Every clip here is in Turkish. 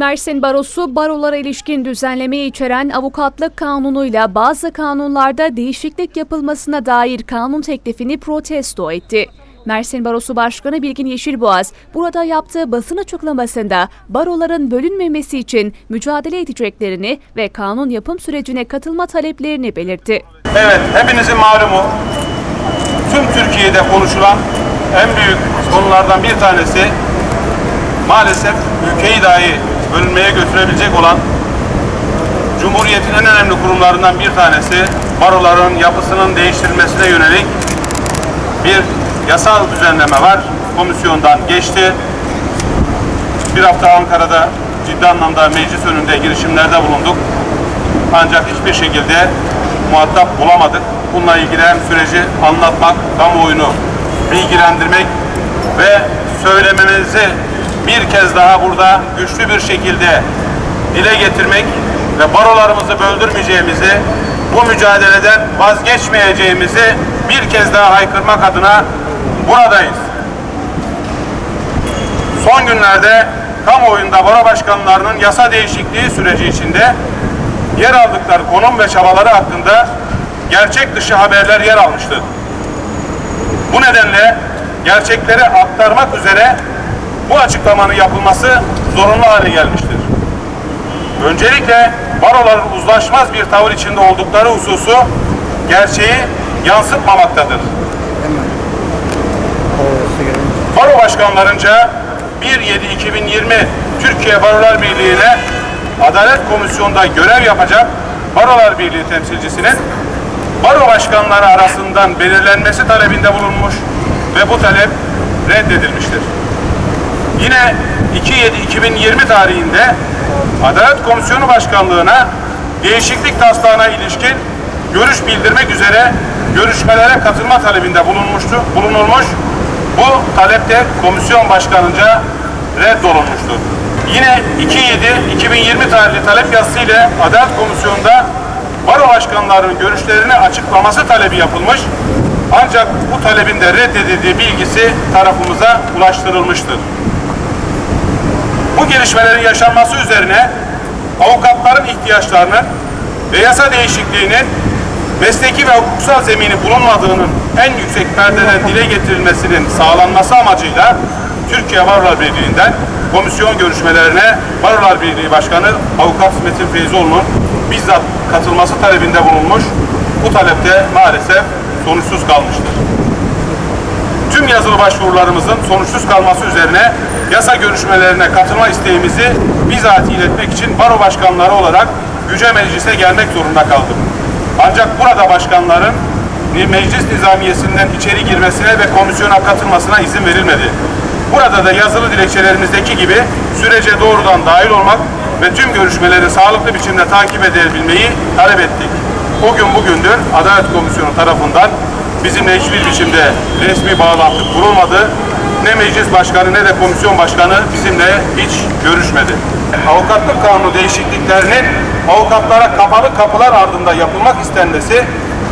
Mersin Barosu barolara ilişkin düzenlemeyi içeren avukatlık kanunuyla bazı kanunlarda değişiklik yapılmasına dair kanun teklifini protesto etti. Mersin Barosu Başkanı Bilgin Yeşilboğaz burada yaptığı basın açıklamasında baroların bölünmemesi için mücadele edeceklerini ve kanun yapım sürecine katılma taleplerini belirtti. Evet, hepinizin malumu tüm Türkiye'de konuşulan en büyük konulardan bir tanesi maalesef ülkeyi dahi bölünmeye götürebilecek olan Cumhuriyet'in en önemli kurumlarından bir tanesi baroların yapısının değiştirilmesine yönelik bir yasal düzenleme var. Komisyondan geçti. Bir hafta Ankara'da ciddi anlamda meclis önünde girişimlerde bulunduk. Ancak hiçbir şekilde muhatap bulamadık. Bununla ilgili hem süreci anlatmak, kamuoyunu bilgilendirmek ve söylememizi bir kez daha burada güçlü bir şekilde dile getirmek ve barolarımızı böldürmeyeceğimizi, bu mücadeleden vazgeçmeyeceğimizi bir kez daha haykırmak adına buradayız. Son günlerde kamuoyunda baro başkanlarının yasa değişikliği süreci içinde yer aldıkları konum ve çabaları hakkında gerçek dışı haberler yer almıştır. Bu nedenle gerçekleri aktarmak üzere bu açıklamanın yapılması zorunlu hale gelmiştir. Öncelikle baroların uzlaşmaz bir tavır içinde oldukları hususu gerçeği yansıtmamaktadır. Baro başkanlarınca 1.7.2020 Türkiye Barolar Birliği'ne Adalet Komisyonu'nda görev yapacak Barolar Birliği temsilcisinin baro başkanları arasından belirlenmesi talebinde bulunmuş ve bu talep reddedilmiştir. Yine 2.7.2020 tarihinde Adalet Komisyonu Başkanlığı'na değişiklik taslağına ilişkin görüş bildirmek üzere görüşmelere katılma talebinde bulunmuştu, bulunulmuş. Bu talepte komisyon başkanınca reddolunmuştur. Yine 2.7.2020 tarihli talep yazısı ile Adalet Komisyonu'nda baro başkanlarının görüşlerini açıklaması talebi yapılmış. Ancak bu talebin de reddedildiği bilgisi tarafımıza ulaştırılmıştır. Gelişmelerin yaşanması üzerine avukatların ihtiyaçlarının ve yasa değişikliğinin mesleki ve hukuksal zemini bulunmadığının en yüksek perdeden dile getirilmesinin sağlanması amacıyla Türkiye Barolar Birliği'nden komisyon görüşmelerine Barolar Birliği Başkanı Avukat Metin Feyzoğlu'nun bizzat katılması talebinde bulunmuş. Bu talepte maalesef sonuçsuz kalmıştır. Tüm yazılı başvurularımızın sonuçsuz kalması üzerine yasa görüşmelerine katılma isteğimizi bizzat iletmek için baro başkanları olarak Yüce Meclis'e gelmek zorunda kaldım. Ancak burada başkanların meclis nizamiyesinden içeri girmesine ve komisyona katılmasına izin verilmedi. Burada da yazılı dilekçelerimizdeki gibi sürece doğrudan dahil olmak ve tüm görüşmeleri sağlıklı biçimde takip edebilmeyi talep ettik. O gün bugündür Adalet Komisyonu tarafından bizimle hiçbir biçimde resmi bağlantı kurulmadı. Ne meclis başkanı ne de komisyon başkanı bizimle hiç görüşmedi. Avukatlık kanunu değişikliklerinin avukatlara kapalı kapılar ardında yapılmak istenmesi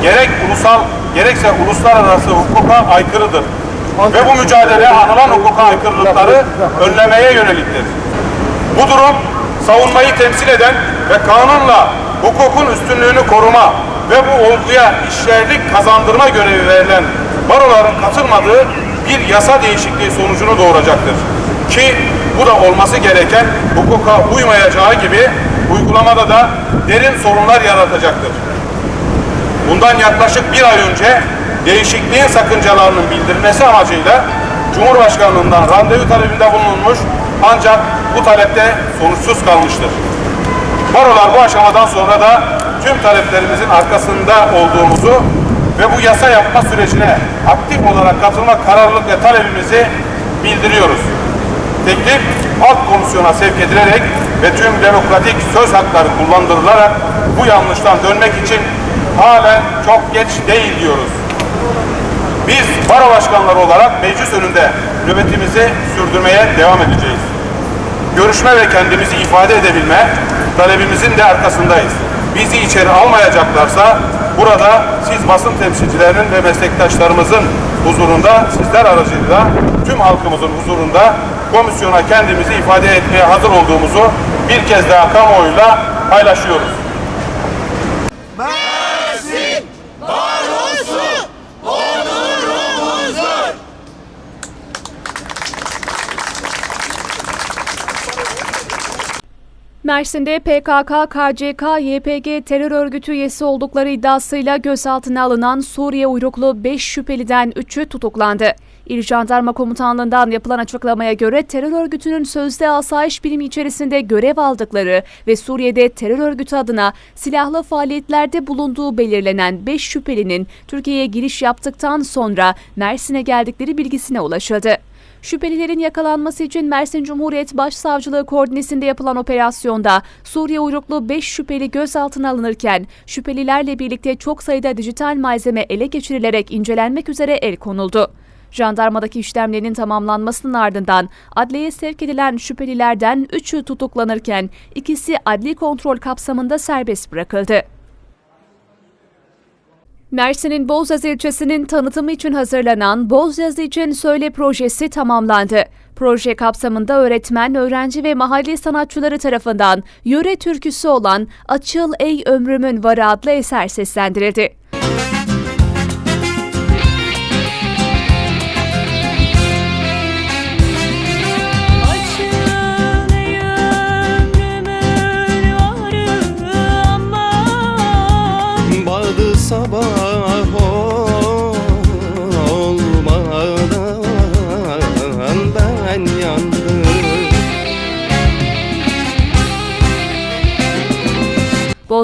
gerek ulusal gerekse uluslararası hukuka aykırıdır. Ve bu mücadele anılan hukuka aykırılıkları önlemeye yöneliktir. Bu durum savunmayı temsil eden ve kanunla hukukun üstünlüğünü koruma ve bu olguya işlerlik kazandırma görevi verilen baroların katılmadığı bir yasa değişikliği sonucunu doğuracaktır. Ki bu da olması gereken hukuka uymayacağı gibi uygulamada da derin sorunlar yaratacaktır. Bundan yaklaşık bir ay önce değişikliğin sakıncalarının bildirilmesi amacıyla Cumhurbaşkanlığından randevu talebinde bulunmuş ancak bu talepte sonuçsuz kalmıştır. Barolar bu aşamadan sonra da tüm taleplerimizin arkasında olduğumuzu ve bu yasa yapma sürecine aktif olarak katılma kararlılık ve talebimizi bildiriyoruz. Teklif alt komisyona sevk edilerek ve tüm demokratik söz hakları kullandırılarak bu yanlıştan dönmek için halen çok geç değil diyoruz. Biz baro başkanları olarak meclis önünde nöbetimizi sürdürmeye devam edeceğiz. Görüşme ve kendimizi ifade edebilme talebimizin de arkasındayız. Bizi içeri almayacaklarsa burada siz basın temsilcilerinin ve meslektaşlarımızın huzurunda sizler aracılığıyla tüm halkımızın huzurunda komisyona kendimizi ifade etmeye hazır olduğumuzu bir kez daha kamuoyuyla paylaşıyoruz. Mersin'de PKK, KCK, YPG terör örgütü üyesi oldukları iddiasıyla gözaltına alınan Suriye uyruklu 5 şüpheliden 3'ü tutuklandı. İl Jandarma Komutanlığı'ndan yapılan açıklamaya göre terör örgütünün sözde asayiş birimi içerisinde görev aldıkları ve Suriye'de terör örgütü adına silahlı faaliyetlerde bulunduğu belirlenen 5 şüphelinin Türkiye'ye giriş yaptıktan sonra Mersin'e geldikleri bilgisine ulaşıldı. Şüphelilerin yakalanması için Mersin Cumhuriyet Başsavcılığı koordinesinde yapılan operasyonda Suriye uyruklu 5 şüpheli gözaltına alınırken şüphelilerle birlikte çok sayıda dijital malzeme ele geçirilerek incelenmek üzere el konuldu. Jandarmadaki işlemlerin tamamlanmasının ardından adliyeye sevk edilen şüphelilerden 3'ü tutuklanırken ikisi adli kontrol kapsamında serbest bırakıldı. Mersin'in Bozyaz ilçesinin tanıtımı için hazırlanan Bozyaz için Söyle projesi tamamlandı. Proje kapsamında öğretmen, öğrenci ve mahalli sanatçıları tarafından yöre türküsü olan Açıl Ey Ömrümün Varı adlı eser seslendirildi.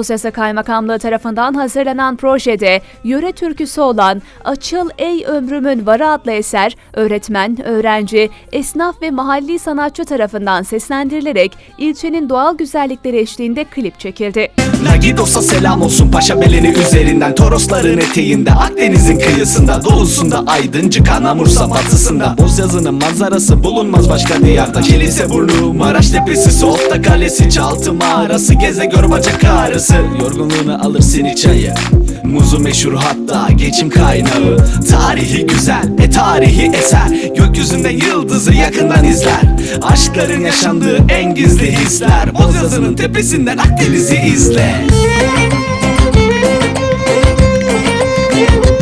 Bozyazı Kaymakamlığı tarafından hazırlanan projede yöre türküsü olan Açıl Ey Ömrümün Varı adlı eser öğretmen, öğrenci, esnaf ve mahalli sanatçı tarafından seslendirilerek ilçenin doğal güzellikleri eşliğinde klip çekildi. Lagidos'a selam olsun paşa beleni üzerinden Torosların eteğinde Akdeniz'in kıyısında Doğusunda Aydıncık Anamursa batısında. Bozyazı'nın manzarası bulunmaz başka diyarda. Kilise burnu Maraş tepesi Soğukta kalesi Çaltı mağarası Geze gör bacak ağrısı Yorgunluğunu alır seni çayı Muzu meşhur hatta geçim kaynağı. Tarihi güzel e tarihi eser. Gökyüzünde yıldızı yakından izler. Aşkların yaşandığı en gizli hisler. Bozyazı'nın tepesinden Akdeniz'i izle. Eşim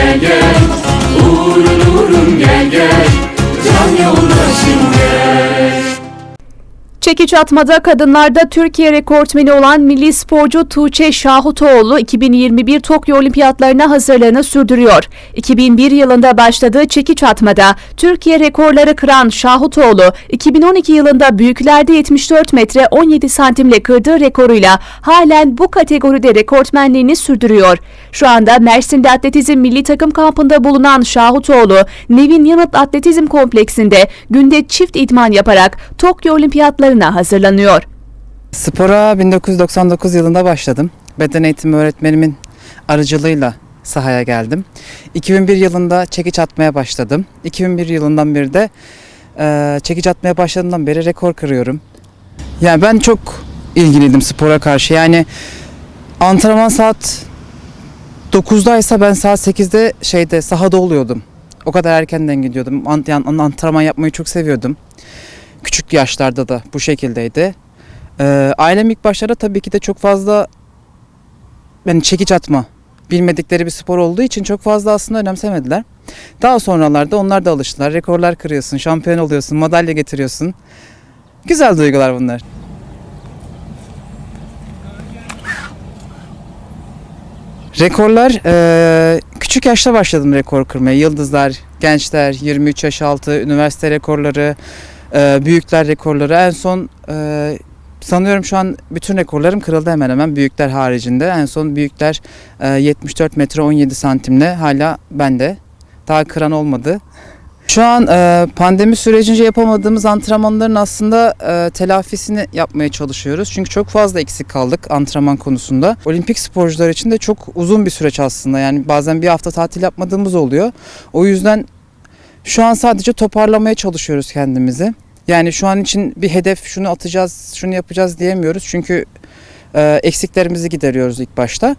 Again. Çekiç atmada kadınlarda Türkiye rekortmeni olan milli sporcu Tuğçe Şahutoğlu 2021 Tokyo Olimpiyatlarına hazırlığını sürdürüyor. 2001 yılında başladığı çekiç atmada Türkiye rekorları kıran Şahutoğlu 2012 yılında büyüklerde 74 metre 17 santimle kırdığı rekoruyla halen bu kategoride rekortmenliğini sürdürüyor. Şu anda Mersin'de atletizm milli takım kampında bulunan Şahutoğlu, Nevin Yanıt Atletizm Kompleksinde günde çift idman yaparak Tokyo Olimpiyatlarına hazırlanıyor. Spora 1999 yılında başladım. Beden eğitimi öğretmenimin aracılığıyla sahaya geldim. 2001 yılında çekiç atmaya başladım. 2001 yılından beri de eee, çekiç atmaya başladığımdan beri rekor kırıyorum. Yani ben çok ilgiliydim spora karşı. Yani antrenman saat 9'daysa ben saat 8'de şeyde sahada oluyordum. O kadar erkenden gidiyordum. Ant- yani antrenman yapmayı çok seviyordum. Küçük yaşlarda da bu şekildeydi. Ee, ailem ilk başlarda tabii ki de çok fazla yani çekiç atma bilmedikleri bir spor olduğu için çok fazla aslında önemsemediler. Daha sonralarda onlar da alıştılar. Rekorlar kırıyorsun, şampiyon oluyorsun, madalya getiriyorsun. Güzel duygular bunlar. Rekorlar eee, küçük yaşta başladım rekor kırmaya. Yıldızlar, gençler, 23 yaş altı, üniversite rekorları, eee, büyükler rekorları. En son eee, sanıyorum şu an bütün rekorlarım kırıldı hemen hemen büyükler haricinde. En son büyükler eee, 74 metre 17 santimle hala bende. Daha kıran olmadı. Şu an e, pandemi sürecince yapamadığımız antrenmanların aslında e, telafisini yapmaya çalışıyoruz. Çünkü çok fazla eksik kaldık antrenman konusunda. Olimpik sporcular için de çok uzun bir süreç aslında. Yani bazen bir hafta tatil yapmadığımız oluyor. O yüzden şu an sadece toparlamaya çalışıyoruz kendimizi. Yani şu an için bir hedef şunu atacağız, şunu yapacağız diyemiyoruz. Çünkü Ee, eksiklerimizi gideriyoruz ilk başta.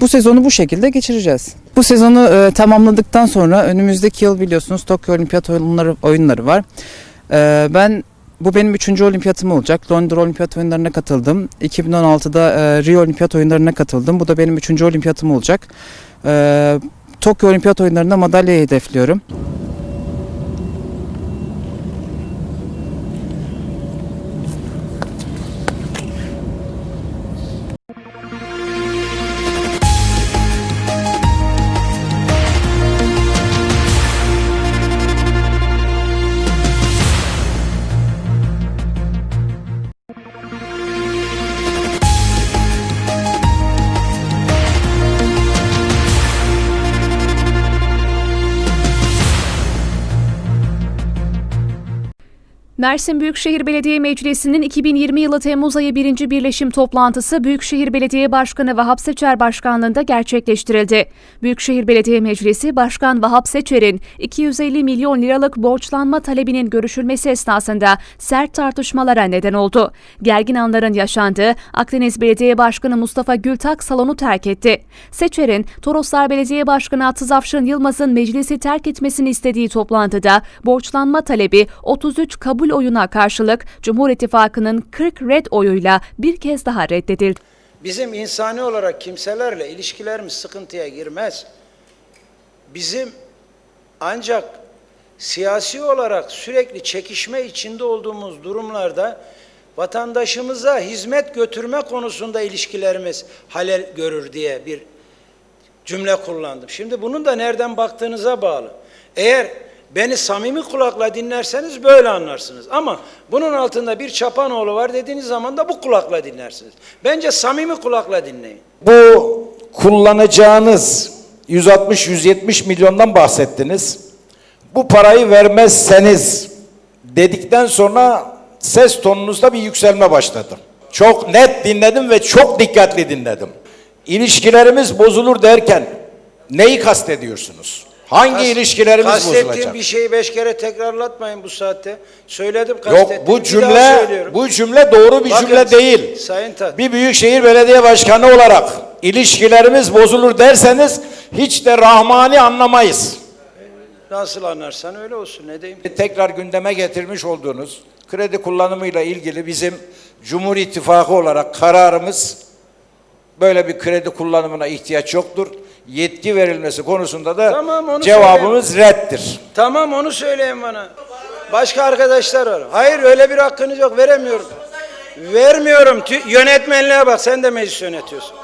Bu sezonu bu şekilde geçireceğiz. Bu sezonu e, tamamladıktan sonra önümüzdeki yıl biliyorsunuz Tokyo Olimpiyat oyunları, oyunları var. Ee, ben bu benim üçüncü olimpiyatım olacak. Londra Olimpiyat oyunlarına katıldım. 2016'da e, Rio Olimpiyat oyunlarına katıldım. Bu da benim üçüncü olimpiyatım olacak. Ee, Tokyo Olimpiyat oyunlarında madalyayı hedefliyorum. Mersin Büyükşehir Belediye Meclisi'nin 2020 yılı Temmuz ayı birinci birleşim toplantısı Büyükşehir Belediye Başkanı Vahap Seçer Başkanlığında gerçekleştirildi. Büyükşehir Belediye Meclisi Başkan Vahap Seçer'in 250 milyon liralık borçlanma talebinin görüşülmesi esnasında sert tartışmalara neden oldu. Gergin anların yaşandığı Akdeniz Belediye Başkanı Mustafa Gültak salonu terk etti. Seçer'in Toroslar Belediye Başkanı Atız Afşın Yılmaz'ın meclisi terk etmesini istediği toplantıda borçlanma talebi 33 kabul oyuna karşılık Cumhur İttifakı'nın 40 red oyuyla bir kez daha reddedildi. Bizim insani olarak kimselerle ilişkilerimiz sıkıntıya girmez. Bizim ancak siyasi olarak sürekli çekişme içinde olduğumuz durumlarda vatandaşımıza hizmet götürme konusunda ilişkilerimiz halel görür diye bir cümle kullandım. Şimdi bunun da nereden baktığınıza bağlı. Eğer beni samimi kulakla dinlerseniz böyle anlarsınız. Ama bunun altında bir çapanoğlu var dediğiniz zaman da bu kulakla dinlersiniz. Bence samimi kulakla dinleyin. Bu kullanacağınız 160-170 milyondan bahsettiniz. Bu parayı vermezseniz dedikten sonra ses tonunuzda bir yükselme başladı. Çok net dinledim ve çok dikkatli dinledim. İlişkilerimiz bozulur derken neyi kastediyorsunuz? Hangi Kas- ilişkilerimiz kastettiğim bozulacak? bir şeyi beş kere tekrarlatmayın bu saatte. Söyledim Yok bu cümle bu cümle doğru bir Bakın, cümle değil. Sayın Tat. Bir büyükşehir belediye başkanı olarak ilişkilerimiz bozulur derseniz hiç de rahmani anlamayız. Nasıl anlarsan öyle olsun ne diyeyim. Tekrar gündeme getirmiş olduğunuz kredi kullanımıyla ilgili bizim Cumhur İttifakı olarak kararımız böyle bir kredi kullanımına ihtiyaç yoktur. Yetki verilmesi konusunda da Tamam, onu cevabımız reddir. Tamam onu söyleyin bana. Başka arkadaşlar var. Hayır öyle bir hakkınız yok veremiyorum. Vermiyorum. Tü- Yönetmenliğe bak sen de meclis yönetiyorsun.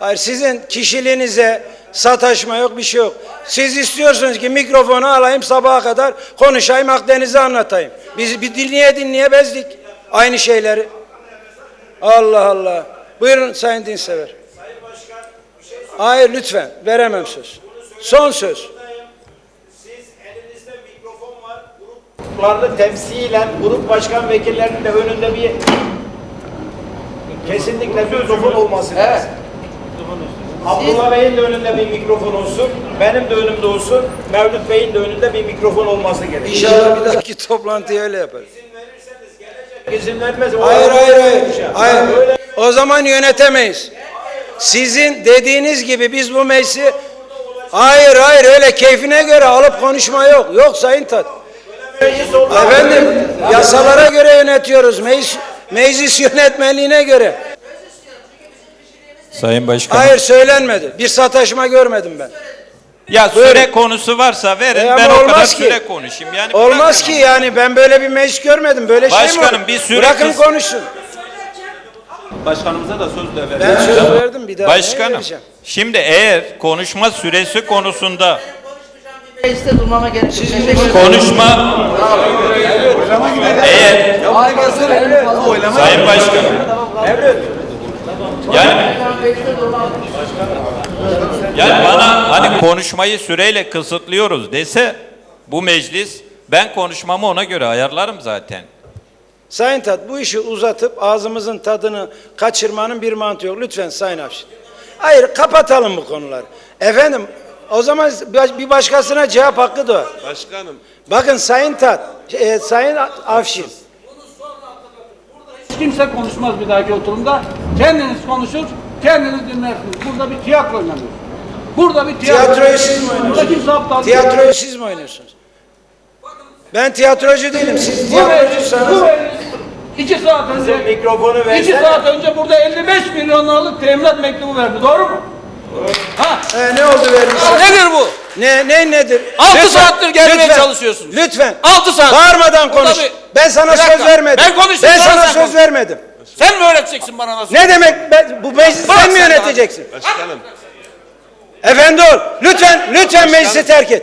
Hayır sizin kişiliğinize sataşma yok bir şey yok. Siz istiyorsunuz ki mikrofonu alayım sabaha kadar konuşayım Akdeniz'i anlatayım. Biz bir dinleye dinleye bezdik aynı şeyleri. Allah Allah. Buyurun Sayın Dinsever. Hayır lütfen veremem söz. Son söz. Gruplarını temsilen grup başkan vekillerinin de önünde bir kesinlikle mikrofon olması lazım. Abdullah Bey'in de önünde bir mikrofon olsun, benim de önümde olsun, Mevlüt Bey'in de önünde bir mikrofon olması gerekiyor. İnşallah bir dahaki toplantıyı öyle yaparız. İzin vermez. o Hayır hayır bir hayır. şey. Hayır. O zaman yönetemeyiz. Sizin dediğiniz gibi biz bu meclisi Hayır hayır öyle keyfine göre alıp konuşma yok. Yok Sayın Tat. Efendim yasalara göre yönetiyoruz. Meclis, meclis yönetmeliğine göre. Sayın Başkanım. Hayır söylenmedi. Bir sataşma görmedim ben. Ya Buyurun. süre konusu varsa verin E ben o kadar ki. süre konuşayım. Yani Olmaz ki yani ben böyle bir meclis görmedim. Böyle şey mi Başkanım, olur? bir süre Bırakın kız- konuşsun. Başkanımıza da söz de verin. Ben söz verdim bir daha. Başkanım vereceğim? şimdi eğer konuşma süresi konusunda Mecliste durmama gerek yok. Konuşma eğer Sayın Başkanım yani Mecliste durmam. yani bana hani konuşmayı süreyle kısıtlıyoruz dese bu meclis ben konuşmamı ona göre ayarlarım zaten. Sayın Tat bu işi uzatıp ağzımızın tadını kaçırmanın bir mantığı yok. Lütfen Sayın Afşin. Hayır kapatalım bu konuları. Efendim o zaman bir başkasına cevap hakkı doğar. Başkanım. Bakın Sayın Tat, e, Sayın Afşin. Hiç kimse konuşmaz bir dahaki oturumda. Kendiniz konuşur, kendiniz dinlersiniz. Burada bir tiyatro oynanıyor. Burada bir tiyatro. Tiyatroyu siz mi oynuyorsunuz? Tiyatroyu siz mi oynuyorsunuz? Ben tiyatrocu değilim. Siz Bu meclis, bu tiyatrocuysanız meclis iki saat önce Mikrofonu iki saat önce burada 55 milyon liralık teminat mektubu verdi. Doğru mu? Ha? Ee, ne oldu vermiş? Nedir bu? Ne ne nedir? Altı Lütfen, saattir gelmeye lütfen, çalışıyorsunuz. Lütfen. Altı saat. Bağırmadan konuş. bir- Ben sana Bir dakika. söz vermedim. Ben konuşayım, Ben sonra sana sen söz konuş. vermedim. Sen mi öğreteceksin bana nasıl? Ne demek? Ben, bu meclisi Bırak sen mi sen yöneteceksin? Başkanım. Efendi ol. Lütfen, lütfen meclisi terk et.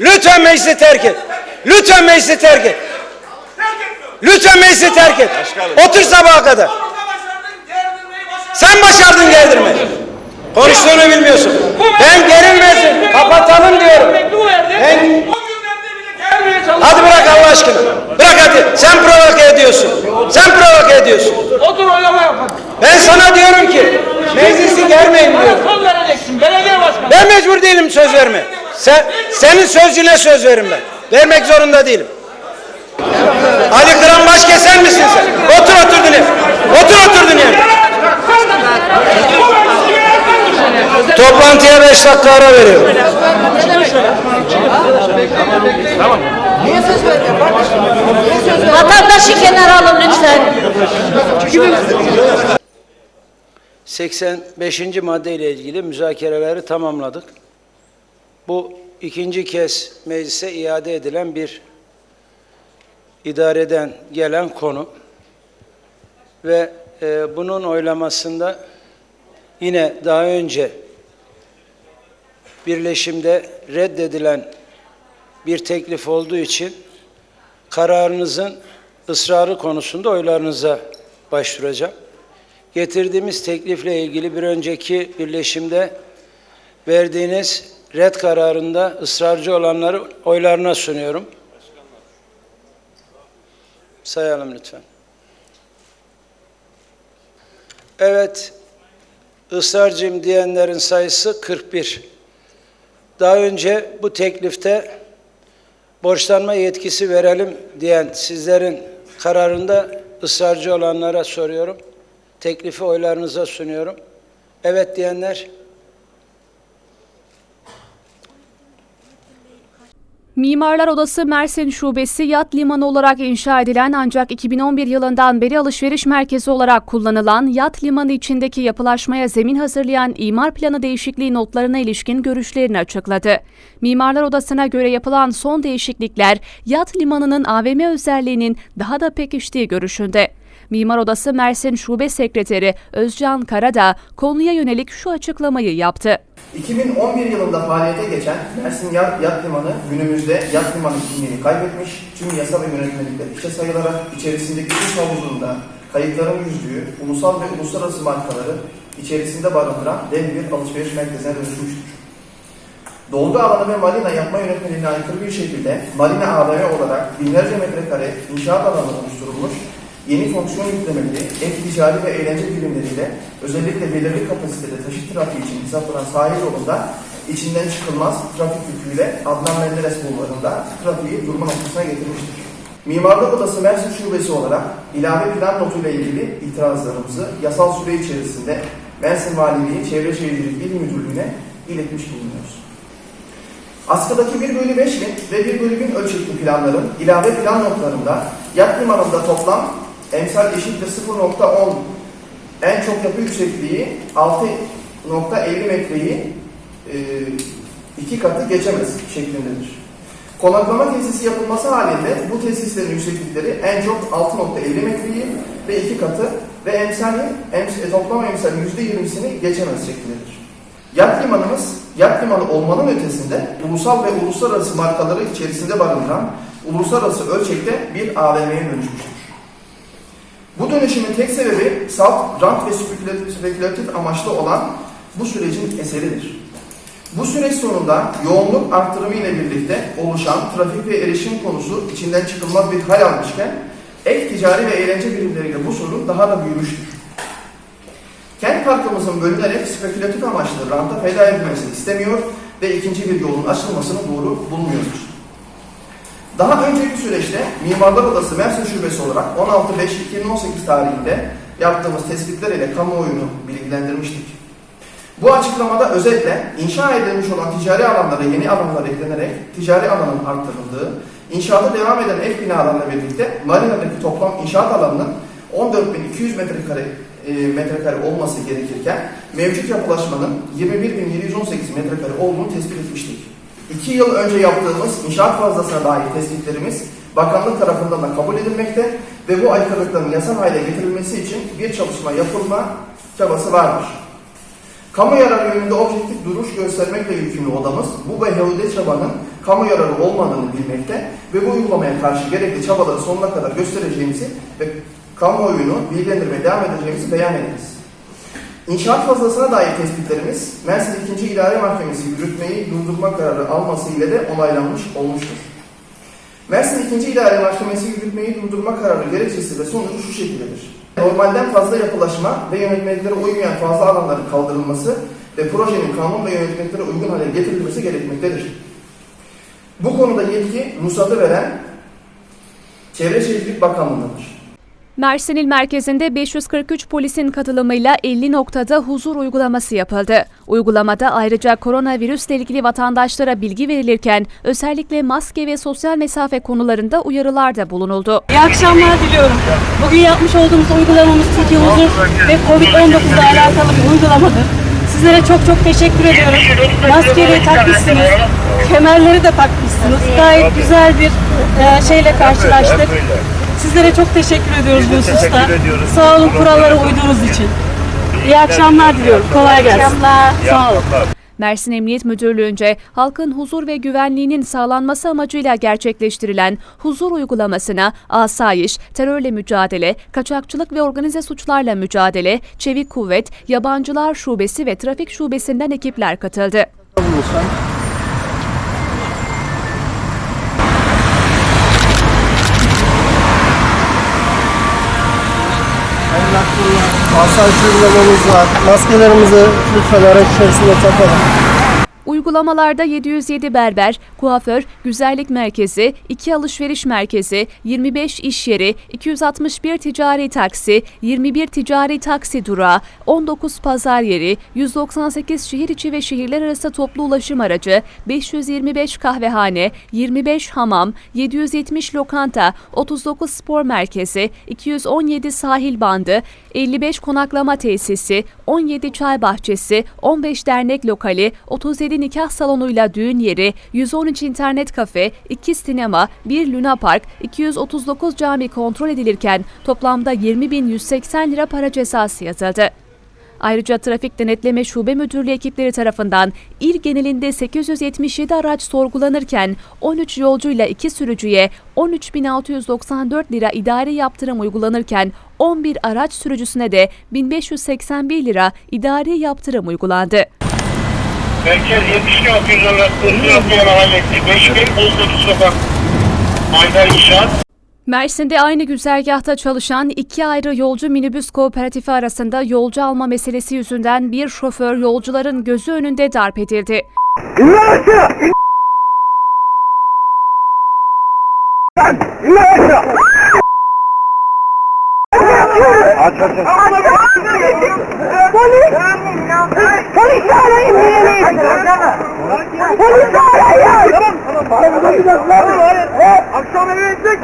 Lütfen meclisi terk et. Lütfen meclisi terk et. Lütfen meclisi terk et. Otur sabaha kadar. Sen başardın gerdirmeyi. Konuştuğunu bilmiyorsun. Ben gerilmesin. Kapatalım diyorum. Ben-. Hadi bırak Allah aşkına. Bırak hadi. Sen provoke ediyorsun. Sen provoke ediyorsun. Otur oylama yap hadi. Ben sana diyorum ki meclisi germeyin diyorum. Bana söz vereceksin. Belediye başkanı. Ben mecbur değilim söz verme. Sen, senin sözcüne söz verim ben. Vermek zorunda değilim. Ali Kıran baş keser misin sen? Otur otur dinle. Otur otur dinle. Toplantıya beş dakika ara veriyorum. Vatandaşı kenara alın lütfen. 85. madde ile ilgili müzakereleri tamamladık. Bu ikinci kez meclise iade edilen bir idareden gelen konu ve e, bunun oylamasında yine daha önce birleşimde reddedilen bir teklif olduğu için kararınızın ısrarı konusunda oylarınıza başvuracağım. Getirdiğimiz teklifle ilgili bir önceki birleşimde verdiğiniz red kararında ısrarcı olanları oylarına sunuyorum. Sayalım lütfen. Evet, ısrarcıyım diyenlerin sayısı 41. Daha önce bu teklifte borçlanma yetkisi verelim diyen sizlerin kararında ısrarcı olanlara soruyorum. Teklifi oylarınıza sunuyorum. Evet diyenler, Mimarlar Odası Mersin Şubesi yat limanı olarak inşa edilen ancak 2011 yılından beri alışveriş merkezi olarak kullanılan yat limanı içindeki yapılaşmaya zemin hazırlayan imar planı değişikliği notlarına ilişkin görüşlerini açıkladı. Mimarlar Odası'na göre yapılan son değişiklikler yat limanının AVM özelliğinin daha da pekiştiği görüşünde. Mimar Odası Mersin Şube Sekreteri Özcan Karadağ konuya yönelik şu açıklamayı yaptı. 2011 yılında faaliyete geçen Mersin Yat, Yat Limanı günümüzde Yat Limanı kimliğini kaybetmiş, tüm yasa ve yönetmelikler işe sayılarak içerisindeki üç havuzunda kayıtların yüzdüğü ulusal ve uluslararası markaları içerisinde barındıran dev bir alışveriş merkezine dönüşmüştür. Dolgu alanı ve marina yapma yönetmeliğine aykırı bir şekilde marina AVM olarak binlerce metrekare inşaat alanı oluşturulmuş, yeni fonksiyon yüklemeli, ek ticari ve eğlence birimleriyle özellikle belirli kapasitede taşıt trafiği için hesaplanan sahil yolunda içinden çıkılmaz trafik yüküyle Adnan Menderes bulvarında trafiği durma noktasına getirmiştir. Mimarlık Odası Mersin Şubesi olarak ilave plan notuyla ilgili itirazlarımızı yasal süre içerisinde Mersin Valiliği Çevre Şehircilik İl Müdürlüğü'ne iletmiş bulunuyoruz. Askıdaki 1 bölü 5 bin ve 1 bölü 1000 ölçekli planların ilave plan notlarında yat limanında toplam emsal eşittir 0.10 en çok yapı yüksekliği 6.50 metreyi e, iki katı geçemez şeklindedir. Konaklama tesisi yapılması halinde bu tesislerin yükseklikleri en çok 6.50 metreyi ve iki katı ve emsali, ems, e, toplam emsal %20'sini geçemez şeklindedir. Yat limanımız, yat limanı olmanın ötesinde ulusal ve uluslararası markaları içerisinde barındıran uluslararası ölçekte bir AVM'ye dönüşmüştür. Bu dönüşümün tek sebebi salt, rant ve spekülatif, amaçlı olan bu sürecin eseridir. Bu süreç sonunda yoğunluk arttırımı ile birlikte oluşan trafik ve erişim konusu içinden çıkılmaz bir hal almışken ek ticari ve eğlence birimleriyle bu sorun daha da büyümüştür. Kent parkımızın bölünerek spekülatif amaçlı ranta feda edilmesini istemiyor ve ikinci bir yolun açılmasını doğru bulmuyoruz. Daha önceki süreçte Mimarlar Odası Mersin Şubesi olarak 16.5.2018 tarihinde yaptığımız tespitler ile kamuoyunu bilgilendirmiştik. Bu açıklamada özetle inşa edilmiş olan ticari alanlara yeni alanlar eklenerek ticari alanın arttırıldığı, inşaata devam eden ev binalarla birlikte marinadaki toplam inşaat alanının 14.200 metrekare e, metrekare olması gerekirken mevcut yapılaşmanın 21.718 metrekare olduğunu tespit etmiştik. İki yıl önce yaptığımız inşaat fazlasına dair tespitlerimiz bakanlık tarafından da kabul edilmekte ve bu aykırılıkların yasal hale getirilmesi için bir çalışma yapılma çabası vardır. Kamu yararı yönünde objektif duruş göstermekle yükümlü odamız bu behude çabanın kamu yararı olmadığını bilmekte ve bu uygulamaya karşı gerekli çabaları sonuna kadar göstereceğimizi ve kamuoyunu bilgilendirmeye devam edeceğimizi beyan ederiz. İnşaat fazlasına dair tespitlerimiz Mersin 2. İdare Mahkemesi yürütmeyi durdurma kararı alması ile de onaylanmış olmuştur. Mersin 2. İdare Mahkemesi yürütmeyi durdurma kararı gerekçesi ve sonucu şu şekildedir. Normalden fazla yapılaşma ve yönetmeliklere uymayan fazla alanların kaldırılması ve projenin kanun ve yönetmeliklere uygun hale getirilmesi gerekmektedir. Bu konuda yetki ruhsatı veren Çevre Şehircilik Bakanlığı'ndadır. Mersin İl Merkezi'nde 543 polisin katılımıyla 50 noktada huzur uygulaması yapıldı. Uygulamada ayrıca koronavirüsle ilgili vatandaşlara bilgi verilirken özellikle maske ve sosyal mesafe konularında uyarılar da bulunuldu. İyi akşamlar diliyorum. Bugün yapmış olduğumuz uygulamamız Türkiye Huzur ve Covid-19 ile alakalı bir uygulamadır. Sizlere çok çok teşekkür ediyorum. Maskeleri takmışsınız, kemerleri de takmışsınız. Gayet güzel bir e, şeyle karşılaştık. Sizlere çok teşekkür ediyoruz bu hususta. Sağ olun kurallara uyduğunuz için. İyi akşamlar diliyorum. Kolay gelsin. Sağ olun. Mersin Emniyet Müdürlüğü'nce halkın huzur ve güvenliğinin sağlanması amacıyla gerçekleştirilen huzur uygulamasına asayiş, terörle mücadele, kaçakçılık ve organize suçlarla mücadele, çevik kuvvet, yabancılar şubesi ve trafik şubesinden ekipler katıldı. Asayiş uygulamamız var. Maskelerimizi lütfen araç içerisinde takalım. Uygulamalarda 707 berber, kuaför, güzellik merkezi, 2 alışveriş merkezi, 25 iş yeri, 261 ticari taksi, 21 ticari taksi durağı, 19 pazar yeri, 198 şehir içi ve şehirler arası toplu ulaşım aracı, 525 kahvehane, 25 hamam, 770 lokanta, 39 spor merkezi, 217 sahil bandı, 55 konaklama tesisi, 17 çay bahçesi, 15 dernek lokali, 37 nikah salonuyla düğün yeri, 113 internet kafe, 2 sinema, 1 luna park, 239 cami kontrol edilirken toplamda 20.180 lira para cezası yazıldı. Ayrıca Trafik Denetleme Şube Müdürlüğü ekipleri tarafından il genelinde 877 araç sorgulanırken 13 yolcuyla 2 sürücüye 13.694 lira idari yaptırım uygulanırken 11 araç sürücüsüne de 1581 lira idari yaptırım uygulandı. Merkez 76 yıllarında 46 yana halletti. 5000 Bozkurt Sokak. Aydar İnşaat. Mersin'de aynı güzergahta çalışan iki ayrı yolcu minibüs kooperatifi arasında yolcu alma meselesi yüzünden bir şoför yolcuların gözü önünde darp edildi. Polis! Polis arayın beni! Polis arayın! Akşam eve gidecek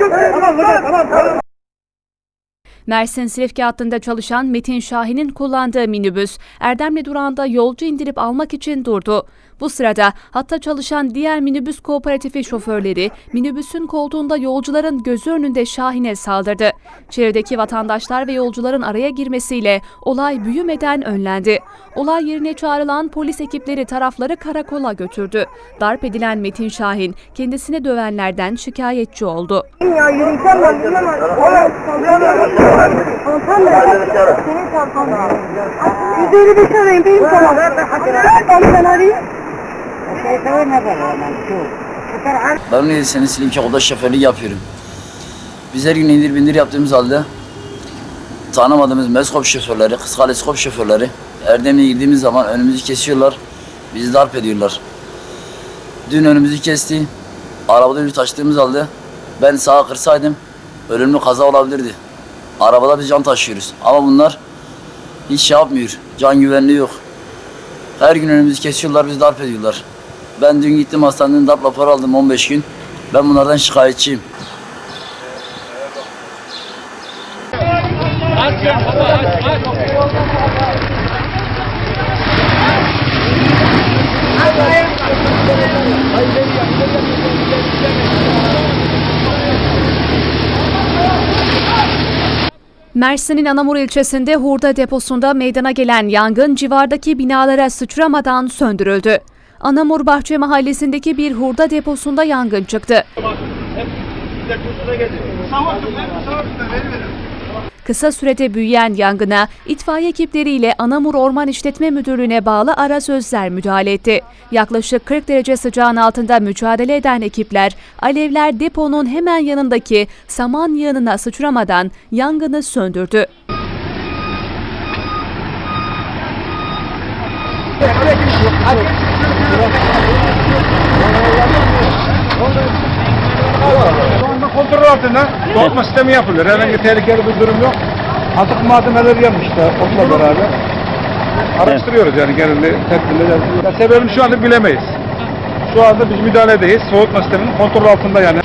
Mersin Silifke hattında çalışan Metin Şahin'in kullandığı minibüs Erdemli durağında yolcu indirip almak için durdu. Bu sırada hatta çalışan diğer minibüs kooperatifi şoförleri minibüsün koltuğunda yolcuların gözü önünde Şahin'e saldırdı. Çevredeki vatandaşlar ve yolcuların araya girmesiyle olay büyümeden önlendi. Olay yerine çağrılan polis ekipleri tarafları karakola götürdü. Darp edilen Metin Şahin kendisini dövenlerden şikayetçi oldu. Ya yürüyeceğim ben bilemem. Hanımefendi. Senin çantan. 155 arayın benim. Onu ben arayayım. Ben 17 sene Silivke oda şoförlüğü yapıyorum. Biz her gün indir bindir yaptığımız halde tanımadığımız meskop şoförleri, kıskale skop şoförleri Erdem'e girdiğimiz zaman önümüzü kesiyorlar. Bizi darp ediyorlar. Dün önümüzü kesti. Arabada bir taştığımız halde ben sağa kırsaydım ölümlü kaza olabilirdi. Arabada biz can taşıyoruz. Ama bunlar hiç şey yapmıyor. Can güvenliği yok. Her gün önümüzü kesiyorlar, bizi darp ediyorlar. Ben dün gittim hastaneden darp raporu aldım 15 gün. Ben bunlardan şikayetçiyim. Mersin'in Anamur ilçesinde hurda deposunda meydana gelen yangın civardaki binalara sıçramadan söndürüldü. Anamur Bahçe Mahallesi'ndeki bir hurda deposunda yangın çıktı. Kısa sürede büyüyen yangına itfaiye ekipleriyle Anamur Orman İşletme Müdürlüğü'ne bağlı ara sözler müdahale etti. Yaklaşık 40 derece sıcağın altında mücadele eden ekipler alevler deponun hemen yanındaki saman yığınına sıçramadan yangını söndürdü. Şu kontrol altında soğutma sistemi yapılıyor. Herhangi tehlikeli bir durum yok. Atık malzemeleri yanmıştı otla beraber. Araştırıyoruz yani genelde tedbirleri. Ya sebebini şu anda bilemeyiz. Şu anda biz müdahaledeyiz. Soğutma sisteminin kontrol altında yani.